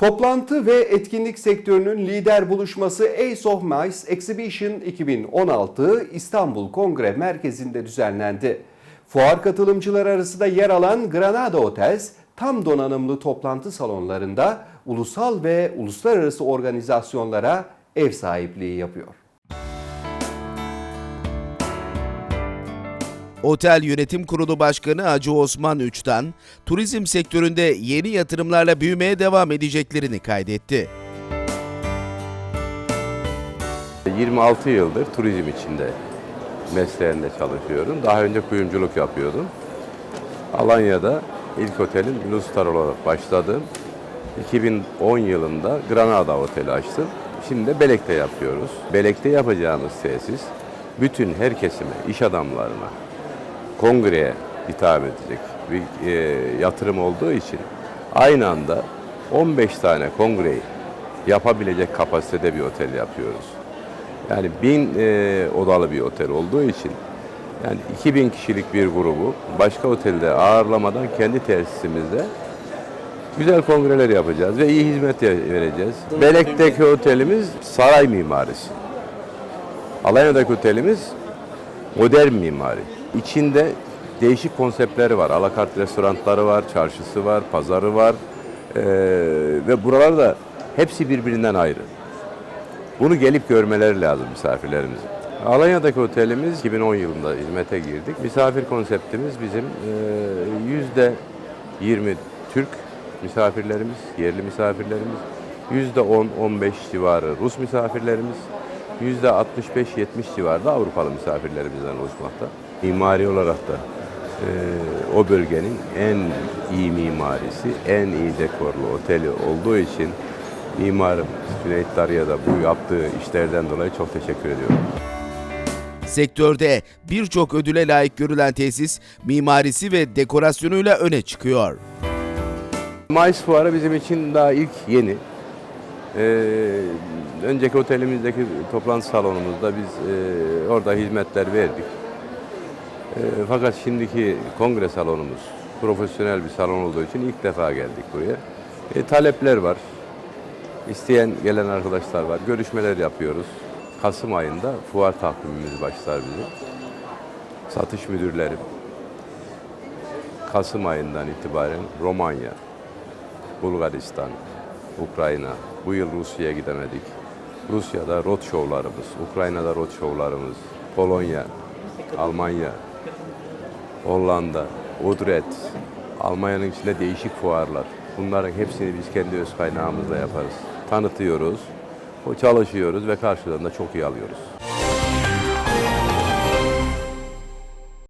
Toplantı ve etkinlik sektörünün lider buluşması Ace of Mice Exhibition 2016 İstanbul Kongre Merkezi'nde düzenlendi. Fuar katılımcıları arasında yer alan Granada Hotels, tam donanımlı toplantı salonlarında ulusal ve uluslararası organizasyonlara ev sahipliği yapıyor. Otel Yönetim Kurulu Başkanı Hacı Osman Üç'ten turizm sektöründe yeni yatırımlarla büyümeye devam edeceklerini kaydetti. 26 yıldır turizm içinde mesleğinde çalışıyorum. Daha önce kuyumculuk yapıyordum. Alanya'da ilk otelin Blue Star olarak başladım. 2010 yılında Granada Oteli açtım. Şimdi de Belek'te yapıyoruz. Belek'te yapacağımız tesis bütün her kesime, iş adamlarına, kongreye hitap edecek bir e, yatırım olduğu için aynı anda 15 tane kongreyi yapabilecek kapasitede bir otel yapıyoruz. Yani bin e, odalı bir otel olduğu için yani 2000 kişilik bir grubu başka otelde ağırlamadan kendi tesisimizde güzel kongreler yapacağız ve iyi hizmet vereceğiz. Belek'teki otelimiz saray mimarisi. Alanya'daki otelimiz modern mimari. İçinde değişik konseptleri var. Alakart restoranları var, çarşısı var, pazarı var. Ee, ve buralarda hepsi birbirinden ayrı. Bunu gelip görmeleri lazım misafirlerimizin. Alanya'daki otelimiz 2010 yılında hizmete girdik. Misafir konseptimiz bizim e, yüzde 20 Türk misafirlerimiz, yerli misafirlerimiz, yüzde 10-15 civarı Rus misafirlerimiz, yüzde 65-70 civarında Avrupalı misafirlerimizden oluşmakta. Mimari olarak da e, o bölgenin en iyi mimarisi, en iyi dekorlu oteli olduğu için mimarım Cüneyt Darı'ya da bu yaptığı işlerden dolayı çok teşekkür ediyorum. Sektörde birçok ödüle layık görülen tesis mimarisi ve dekorasyonuyla öne çıkıyor. Mayıs fuarı bizim için daha ilk yeni. Ee, önceki otelimizdeki toplantı salonumuzda biz e, orada hizmetler verdik. E, fakat şimdiki kongre salonumuz profesyonel bir salon olduğu için ilk defa geldik buraya. E, talepler var. İsteyen gelen arkadaşlar var. Görüşmeler yapıyoruz. Kasım ayında fuar takvimimiz başlar bizim. Satış müdürlerim Kasım ayından itibaren Romanya, Bulgaristan, Ukrayna, bu yıl Rusya'ya gidemedik. Rusya'da road show'larımız, Ukrayna'da road show'larımız, Polonya, Almanya, Hollanda, Udret, Almanya'nın içinde değişik fuarlar. Bunların hepsini biz kendi öz kaynağımızla yaparız. Tanıtıyoruz, çalışıyoruz ve karşılığında çok iyi alıyoruz.